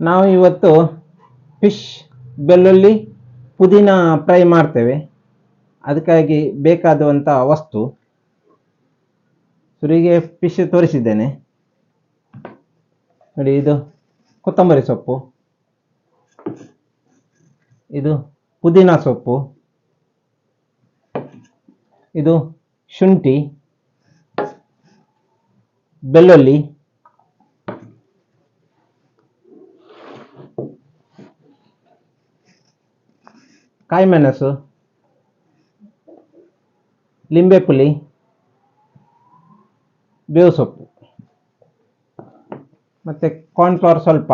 ನಾವು ಇವತ್ತು ಫಿಶ್ ಬೆಳ್ಳುಳ್ಳಿ ಪುದೀನ ಫ್ರೈ ಮಾಡ್ತೇವೆ. ಅದಕ್ಕಾಗಿ ಬೇಕಾದಂಥ ವಸ್ತು. ಸುರಿಗೆ ಫಿಶ್ ತೋರಿಸಿದ್ದೇನೆ. ನೋಡಿ, ಇದು ಕೊತ್ತಂಬರಿ ಸೊಪ್ಪು. ಇದು ಪುದೀನ ಸೊಪ್ಪು. ಇದು ಶುಂಠಿ. ಬೆಳ್ಳುಳ್ಳಿ. ಕಾಯಿಮೆಣಸು ಲಿಂಬೆ ಪುಳಿ, ಬೇವು ಸೊಪ್ಪು. ಮತ್ತು ಕಾರ್ನ್ಫ್ಲವರ್ ಸ್ವಲ್ಪ,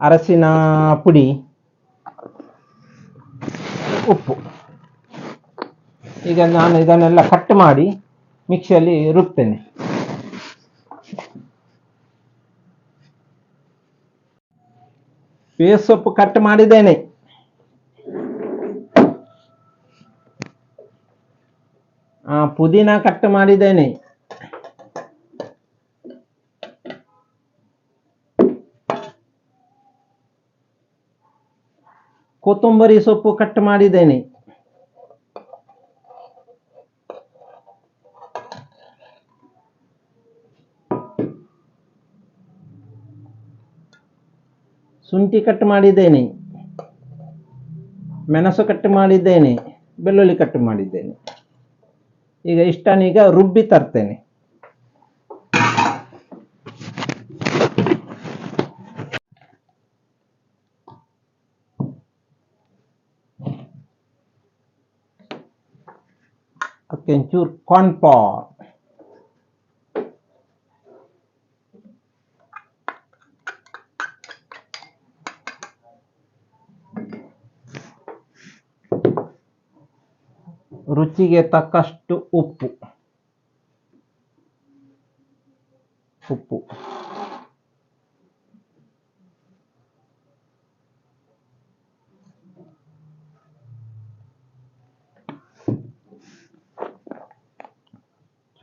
ಅರಸಿನ ಪುಡಿ, ಉಪ್ಪು. ಈಗ ನಾನು ಇದನ್ನೆಲ್ಲ ಕಟ್ ಮಾಡಿ ಮಿಕ್ಸಿಯಲ್ಲಿ ರುಬ್ತೇನೆ. ಬೇವು ಸೊಪ್ಪು ಕಟ್ ಮಾಡಿದ್ದೇನೆ. ಪುದೀನ ಕಟ್ ಮಾಡಿದ್ದೇನೆ. ಕೊತ್ತಂಬರಿ ಸೊಪ್ಪು ಕಟ್ ಮಾಡಿದ್ದೇನೆ. ಶುಂಠಿ ಕಟ್ ಮಾಡಿದ್ದೇನೆ. ಮೆಣಸು ಕಟ್ ಮಾಡಿದ್ದೇನೆ. ಬೆಳ್ಳುಳ್ಳಿ ಕಟ್ ಮಾಡಿದ್ದೇನೆ. ಈಗ ಇಷ್ಟನೀಗ ರುಬ್ಬಿ ತರ್ತೇನೆ. ಅದಕ್ಕೆ ಒಂಚೂರು ಕಾರ್ನ್ಫ್ಲವರ್ ರುಚಿಗೆ ತಕ್ಕಷ್ಟು ಉಪ್ಪು ಉಪ್ಪು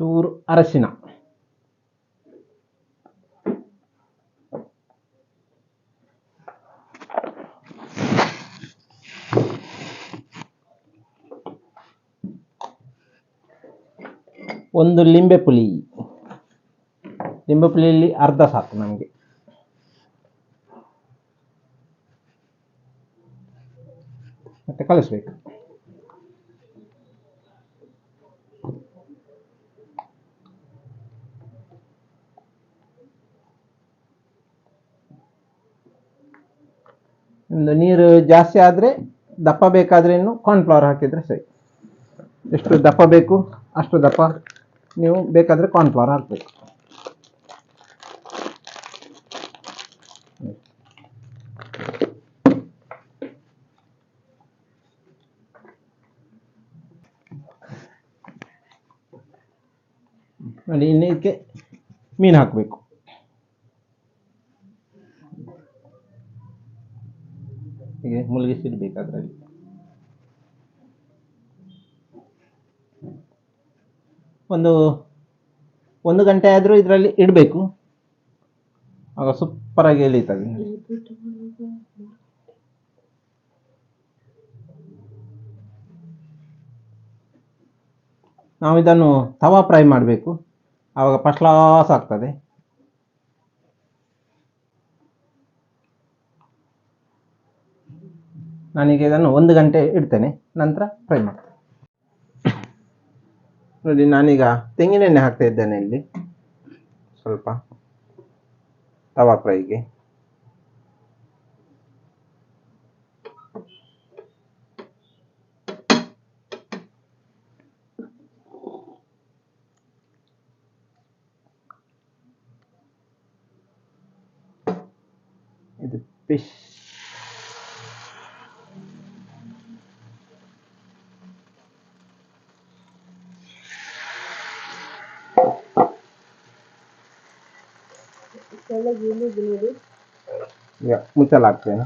ಚೂರು ಅರಶಿನ ಒಂದು ಲಿಂಬೆ ಪುಳಿ ಲಿಂಬೆ ಪುಳಿಯಲ್ಲಿ ಅರ್ಧ ಸಾಕು ನಮಗೆ. ಮತ್ತೆ ಕಳಿಸ್ಬೇಕು. ಒಂದು ನೀರು ಜಾಸ್ತಿ ಆದರೆ ದಪ್ಪ ಬೇಕಾದ್ರೆ ಇನ್ನು ಕಾರ್ನ್ಫ್ಲವರ್ ಹಾಕಿದರೆ ಸರಿ. ಎಷ್ಟು ದಪ್ಪ ಬೇಕು ಅಷ್ಟು ದಪ್ಪ ನೀವು ಬೇಕಾದರೆ ಕಾರ್ನ್ಫ್ಲವರ್ ಹಾಕಬೇಕು ನೋಡಿ ಇನ್ನು ಇದಕ್ಕೆ ಮೀನು ಹಾಕಬೇಕು ಹೀಗೆ ಮುಳುಗಿಸಿಡ್ಬೇಕು ಅದರಲ್ಲಿ ಒಂದು ಒಂದು ಗಂಟೆ ಆದರೂ ಇದರಲ್ಲಿ ಇಡಬೇಕು. ಆಗ ಸೂಪರಾಗಿ ಎಳೀತದೆ. ನಾವು ಇದನ್ನು ತವಾ ಫ್ರೈ ಮಾಡಬೇಕು. ಆವಾಗ ಫಸ್ಟ್ ಕ್ಲಾಸ್ ಆಗ್ತದೆ. ನಾನೀಗ ಇದನ್ನು ಒಂದು ಗಂಟೆ ಇಡ್ತೇನೆ. ನಂತರ ಫ್ರೈ ಮಾಡ್ತೇನೆ. ನೋಡಿ ನಾನೀಗ ತೆಂಗಿನೆಣ್ಣೆ ಹಾಕ್ತಾ ಇದ್ದೇನೆ ಇಲ್ಲಿ ಸ್ವಲ್ಪ ತವಾ ಫ್ರೈಗೆ ಇದು ಫಿಶ್ şöyle geri buluyoruz. মুচা লাগবে না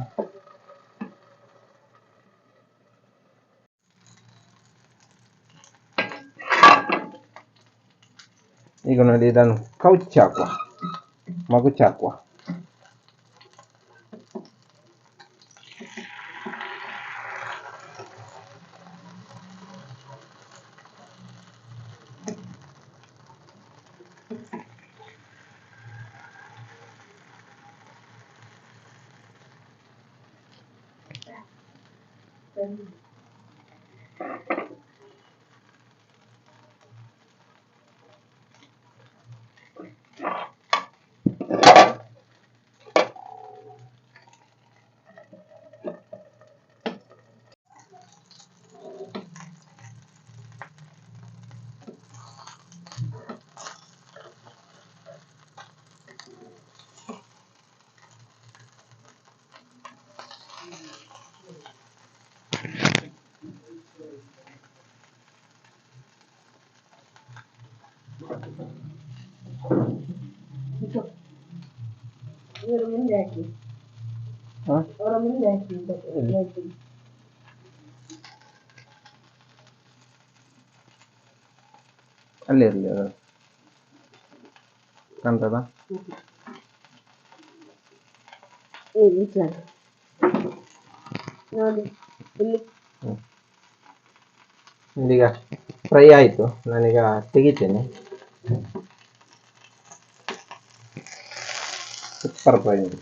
এগুলো দিয়ে দেন কাউ চাকুয়া মাকু চাকুয়া 真理 ಹಾಕಿ ಹಾ? ಅವರ ಮುಂದೆ ಹಾಕಿ ಅಂತ ಹೇಳ್ತೀನಿ. ಅಲ್ಲಿ ಇರಲಿ ಅದು ಕಾಣ್ತದ ಇಲ್ಲಿ ಸರ್ ನೋಡಿ ಇಲ್ಲಿ ಈಗ ಫ್ರೈ ಆಯಿತು ನಾನೀಗ ತೆಗಿತೇನೆ Super banyak.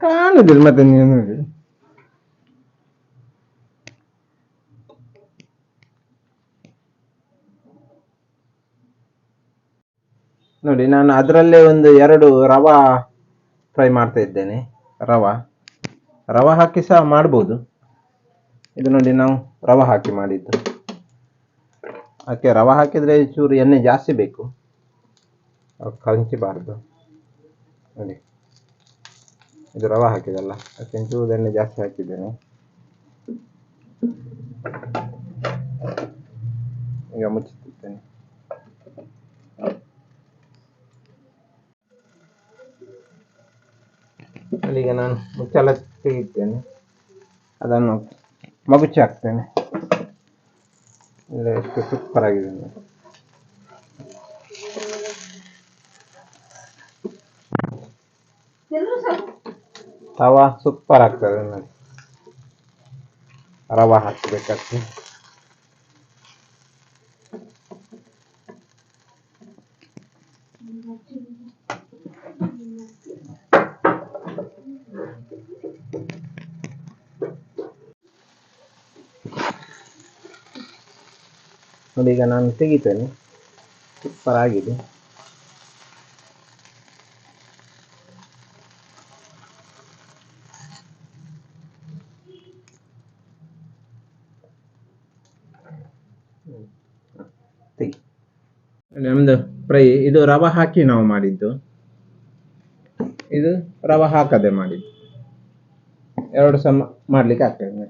Kano dil matin yun. ನೋಡಿ, ನಾನು ಅದರಲ್ಲೇ ಒಂದು ಎರಡು ರವಾ ಫ್ರೈ ಮಾಡ್ತಾ ಇದ್ದೇನೆ. ರವಾ. ರವಾ ಹಾಕಿ ಸಹ ಮಾಡ್ಬೋದು. ಇದು ನೋಡಿ, ನಾವು ರವಾ ಹಾಕಿ ಮಾಡಿದ್ದು. ಅದಕ್ಕೆ ರವಾ ಹಾಕಿದರೆ ಚೂರು ಎಣ್ಣೆ ಜಾಸ್ತಿ ಬೇಕು. ಕಂಚಬಾರ್ದು ನೋಡಿ. ಇದು ರವಾ ಹಾಕಿದಲ್ಲ, ಅದಕ್ಕೆ ಚೂರು ಎಣ್ಣೆ ಜಾಸ್ತಿ ಹಾಕಿದ್ದೇನೆ. ಈಗ ಮುಚ್ಚುತ್ತಿದ್ದೇನೆ ನಾನು ಮುಚ್ಚಳ ತೆಗಿತೇನೆ ಅದನ್ನು ಮಗುಚಿ ಹಾಕ್ತೇನೆ ಇಲ್ಲ ಎಷ್ಟು ಸೂಪರ್ ಆಗಿದೆ ನೋಡಿ. ಎಲ್ಲರೂ ಸಹ ತವಾ ಸೂಪರ್ ಆಗ್ತದೆ ನೋಡಿ ರವಾ ಹಾಕಬೇಕಾಗ್ತದೆ ನೋಡಿ, ಈಗ ನಾನು ತೆಗಿತೇನೆ. ಸೂಪರ್ ಆಗಿದೆ. ನಮ್ದು ಫ್ರೈ, ಇದು ರವೆ ಹಾಕಿ ನಾವು ಮಾಡಿದ್ದು. ಇದು ರವೆ ಹಾಕದೆ ಮಾಡಿದ್ದು. ಎರಡು ಸಮ ಮಾಡ್ಲಿಕ್ಕೆ ಆಗ್ತದೆ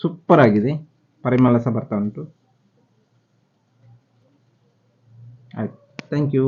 ಸೂಪರ್ ಆಗಿದೆ. ಪರಿಮಳ ಸಹ ಬರ್ತಾ ಉಂಟು ಆಯ್ತು ಥ್ಯಾಂಕ್ ಯು